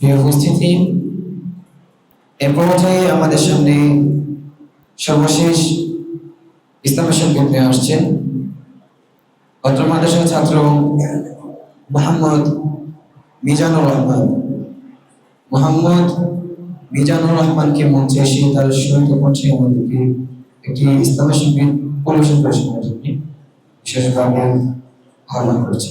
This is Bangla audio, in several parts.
উপস্থিতি এ পর্যায়ে আমাদের সামনে সর্বশেষ ইসলাম সংকেত নিয়ে আসছেন মাদ্রাসার ছাত্র মোহাম্মদ মিজানুর রহমান। মোহাম্মদ মিজানুর রহমানকে মঞ্চে এসে তার সহিত মঞ্চে আমাদেরকে একটি ইসলামের সঙ্গে পরিবেশন করেছেন শোনার জন্য। বিশেষভাবে আহ্বান করছে।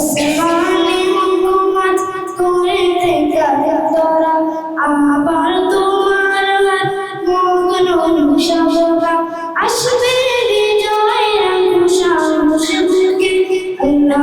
আসমানে হুকুমত করে তোরা। আবার তোমার মগন অনুসবা আসবে বিজয় অনুসবকে আল্লাহ